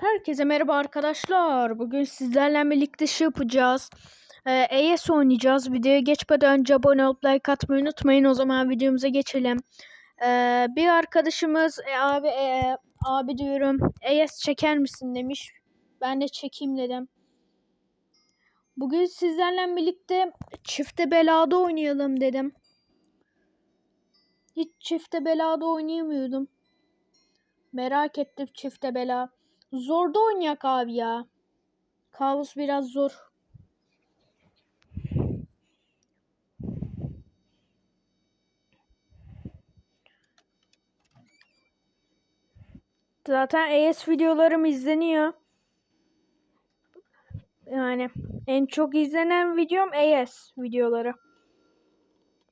Herkese merhaba arkadaşlar. Bugün sizlerle birlikte şey yapacağız. Ee, AS oynayacağız. Videoya geçmeden önce abone olup like atmayı unutmayın. O zaman videomuza geçelim. Ee, bir arkadaşımız e, abi e, abi diyorum AS çeker misin demiş. Ben de çekeyim dedim. Bugün sizlerle birlikte çifte belada oynayalım dedim. Hiç çifte belada oynayamıyordum. Merak ettim çifte bela. Zorda oynayak abi ya. Kabus biraz zor. Zaten AS videolarım izleniyor. Yani en çok izlenen videom AS videoları.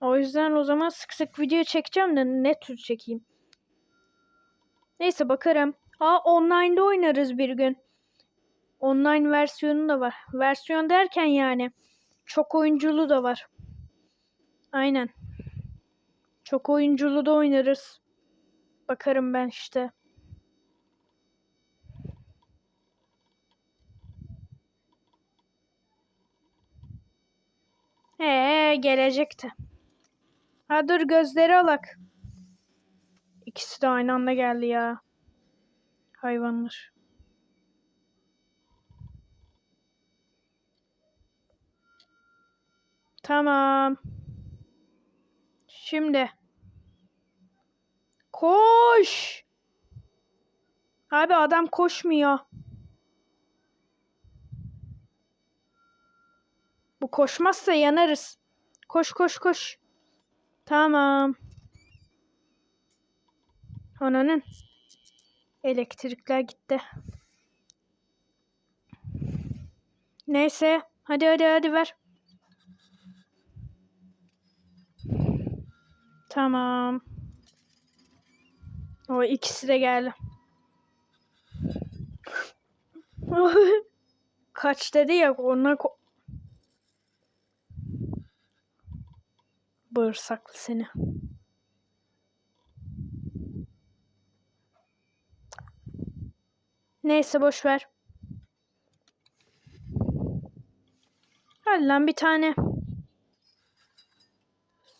O yüzden o zaman sık sık video çekeceğim de ne tür çekeyim. Neyse bakarım. Aa online'da oynarız bir gün. Online versiyonu da var. Versiyon derken yani çok oyunculu da var. Aynen. Çok oyunculu da oynarız. Bakarım ben işte. Ee gelecekti. Ha dur gözleri alak. İkisi de aynı anda geldi ya. Hayvanlar. Tamam. Şimdi. Koş. Abi adam koşmuyor. Bu koşmazsa yanarız. Koş koş koş. Tamam. Ananın. Elektrikler gitti. Neyse. Hadi hadi hadi ver. Tamam. O ikisi de geldi. Kaç dedi ya ona ko Bağırsaklı seni. Neyse boş ver. Hadi lan bir tane.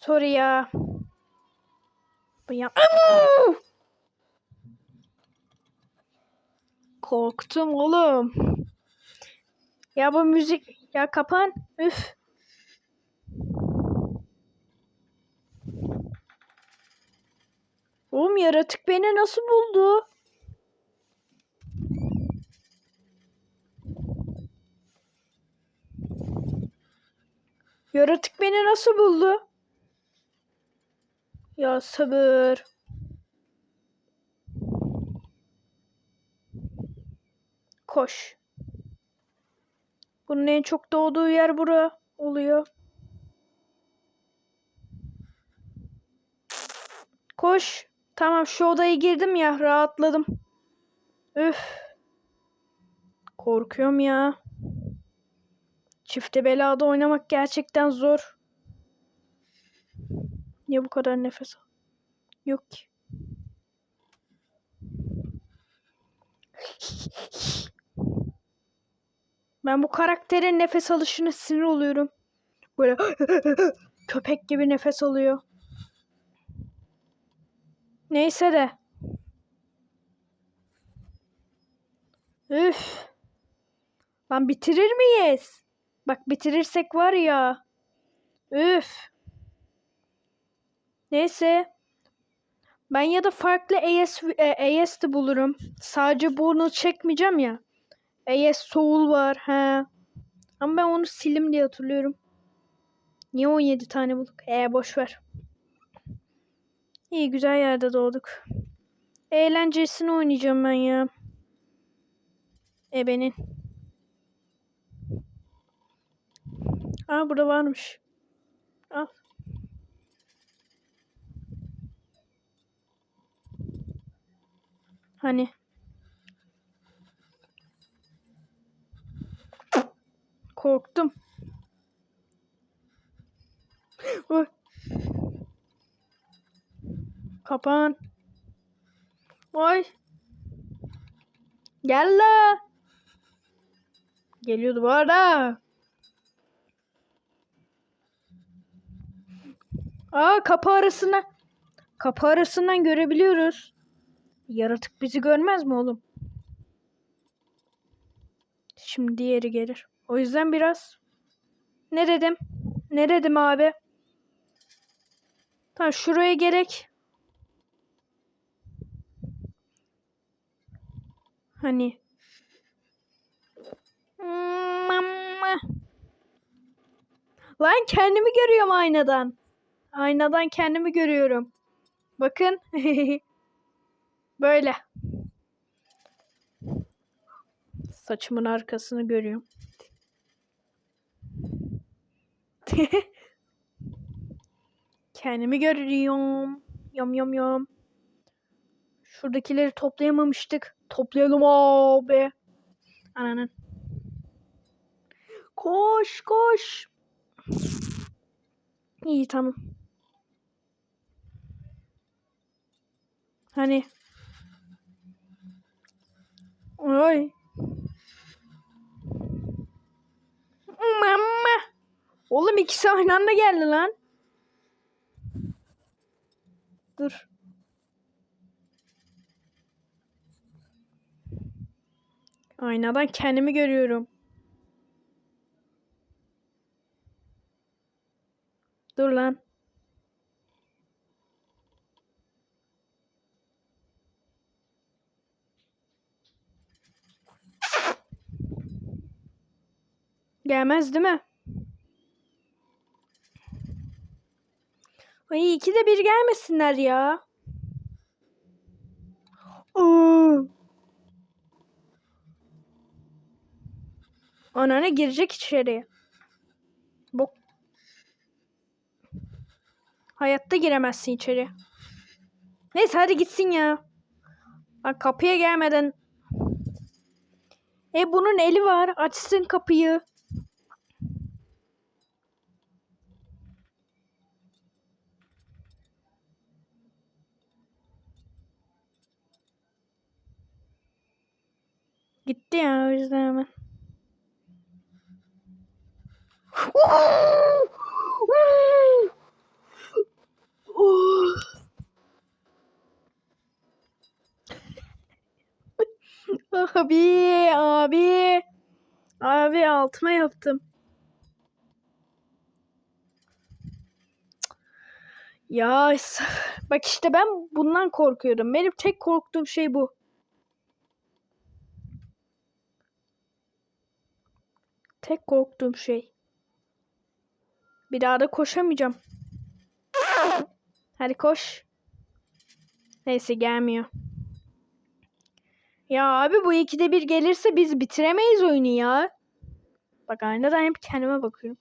Sorry ya. Bu ya. Korktum oğlum. Ya bu müzik ya kapan. Üf. Oğlum yaratık beni nasıl buldu? Yaratık beni nasıl buldu? Ya sabır. Koş. Bunun en çok doğduğu yer bura oluyor. Koş. Tamam şu odaya girdim ya rahatladım. Üf. Korkuyorum ya. Çifte belada oynamak gerçekten zor. Niye bu kadar nefes al? Yok ki. Ben bu karakterin nefes alışına sinir oluyorum. Böyle köpek gibi nefes alıyor. Neyse de. Üf. Lan bitirir miyiz? Bak bitirirsek var ya. Üf. Neyse. Ben ya da farklı AS, e, AS de bulurum. Sadece bunu çekmeyeceğim ya. AS Soul var. He. Ama ben onu silim diye hatırlıyorum. Niye 17 tane bulduk? Ee boş ver. İyi güzel yerde doğduk. Eğlencesini oynayacağım ben ya. Ebenin. Aa burada varmış. Al. Hani. Korktum. Kapan. Ay. Gel la. Geliyordu bu arada. Aa kapı arasına. Kapı arasından görebiliyoruz. Yaratık bizi görmez mi oğlum? Şimdi diğeri gelir. O yüzden biraz ne dedim? Ne dedim abi? Tamam şuraya gerek. Hani. Lan kendimi görüyorum aynadan. Aynadan kendimi görüyorum. Bakın. Böyle. Saçımın arkasını görüyorum. Kendimi görüyorum. Yom yom yom. Şuradakileri toplayamamıştık. Toplayalım abi. Ananın. Koş koş. İyi tamam. Hani. Oy. Mama. Oğlum ikisi aynı anda geldi lan. Dur. Aynadan kendimi görüyorum. Dur lan. Gelmez değil mi? Ay iki de bir gelmesinler ya. Oo. Anneanne girecek içeriye. Bok. Hayatta giremezsin içeri. Neyse hadi gitsin ya. Bak kapıya gelmeden. E bunun eli var. Açsın kapıyı. Gitti ya o yüzden hemen. Abi, abi. Abi altıma yaptım. Ya bak işte ben bundan korkuyordum. Benim tek korktuğum şey bu. Tek korktuğum şey. Bir daha da koşamayacağım. Hadi koş. Neyse gelmiyor. Ya abi bu ikide bir gelirse biz bitiremeyiz oyunu ya. Bak aynadan hep kendime bakıyorum.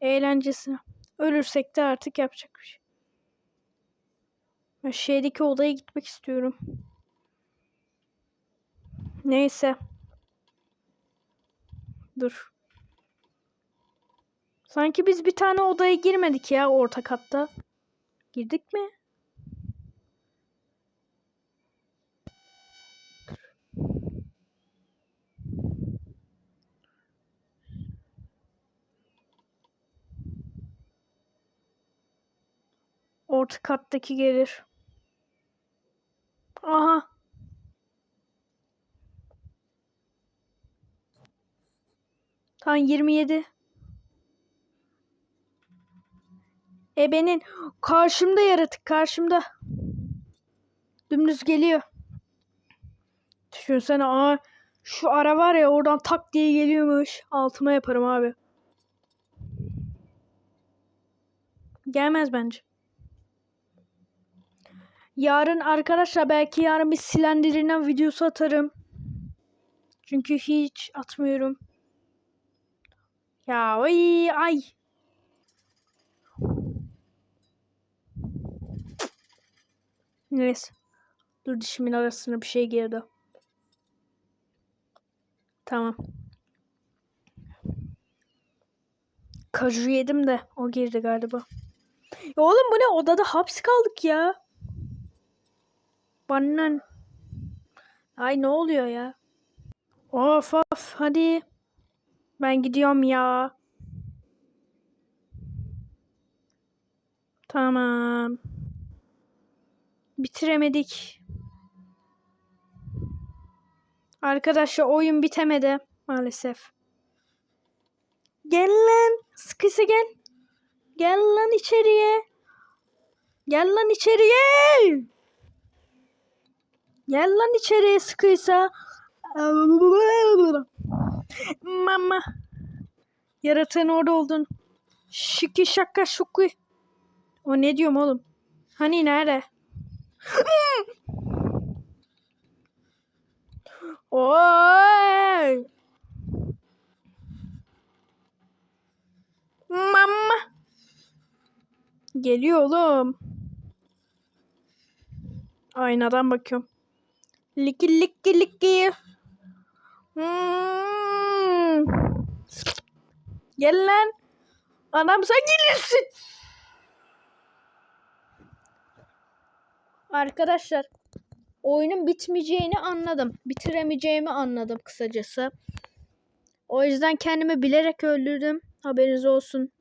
Eğlencesine. Ölürsek de artık yapacak bir şey. Ben şeydeki odaya gitmek istiyorum. Neyse. Dur. Sanki biz bir tane odaya girmedik ya orta katta. Girdik mi? Orta kattaki gelir. Aha. Tam 27. Ebenin karşımda yaratık karşımda. Dümdüz geliyor. Düşünsene aa şu ara var ya oradan tak diye geliyormuş. Altıma yaparım abi. Gelmez bence. Yarın arkadaşlar belki yarın bir silendirinden videosu atarım. Çünkü hiç atmıyorum. Ya ay ay. Neyse. Dur dişimin arasına bir şey girdi. Tamam. Kaju yedim de o girdi galiba. Ya oğlum bu ne odada hapis kaldık ya. Bana Ay ne oluyor ya? Of of hadi. Ben gidiyorum ya. Tamam. Bitiremedik. Arkadaşlar oyun bitemedi maalesef. Gel lan. Sıkıysa gel. Gel lan içeriye. Gel lan içeriye. Gel lan içeriye sıkıysa. Mama. Yaratığın orada oldun. Şiki şaka şuku. O ne diyorum oğlum? Hani nerede? Oy! Mama. Geliyor oğlum. Aynadan bakıyorum. Liki liki liki. Hmm. Gel lan. Adam sen gelirsin. Arkadaşlar oyunun bitmeyeceğini anladım. Bitiremeyeceğimi anladım kısacası. O yüzden kendimi bilerek öldürdüm. Haberiniz olsun.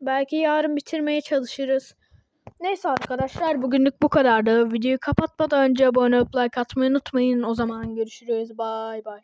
Belki yarın bitirmeye çalışırız. Neyse arkadaşlar bugünlük bu kadardı. Videoyu kapatmadan önce abone olup like atmayı unutmayın. O zaman görüşürüz. Bay bay.